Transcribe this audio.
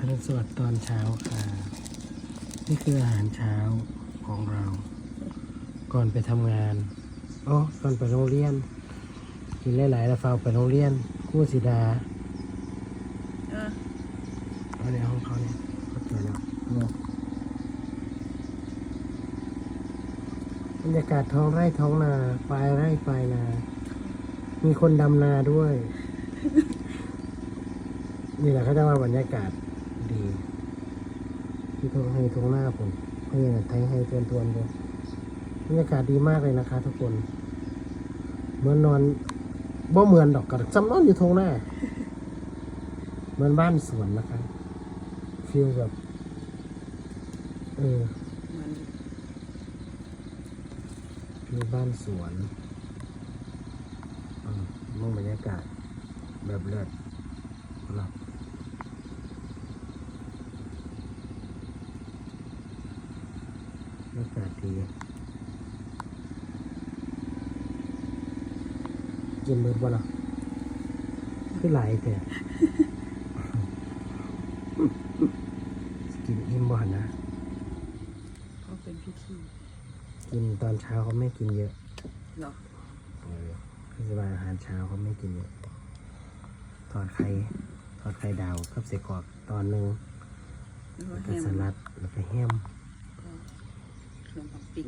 อรุณสวัสดิ์ตอนเช้าค่ะ นี่คืออาหารเช้าของเรา ก่อนไปทำงานโอ้ก่อนไปโรงเรียน กินหลายๆแล้วเฝ้าไปโรงเรียนครู่สิดาเออเอาในห้องเขาเนี่ยเขาเจอแล้วบอกบรรยากาศท้องไร่ท้องนาปลายไร่ปลายนา มีคนดำนาด้วย นี่แหละเขาจะว่าบรรยากาศดี ที่ทุ่งให้ทุ่งหน้าผมให้ไทยให้เตือนทวนด้วยบรรยากาศดีมากเลยนะคะ ทุกคน เหมือนนอนบ่เหมือนดอกกระจำนอนอยู่ทุ่งหน้า เหมือนบ้านสวนนะคะฟีลแบบเออมันฟีลบ้านสวนอืมมองบรรยากาศแบบเลิศหลับ บรรยากาศดีกินเบิดบ่ล่ะคือหลายแต่กินอิ่มบ่หั่นนะเขาเป็นพิธีกินตอนเช้าเขาไม่กินเยอะเหรอเออคือว่าอาหารเช้าเขาไม่กินเยอะทอดไข่ทอดไข่ดาวกับเสกรอกตอนหนึ่งหรือว่าแล้วแฮก็มสลัดแล้วก็แฮม นมปังปิ้ง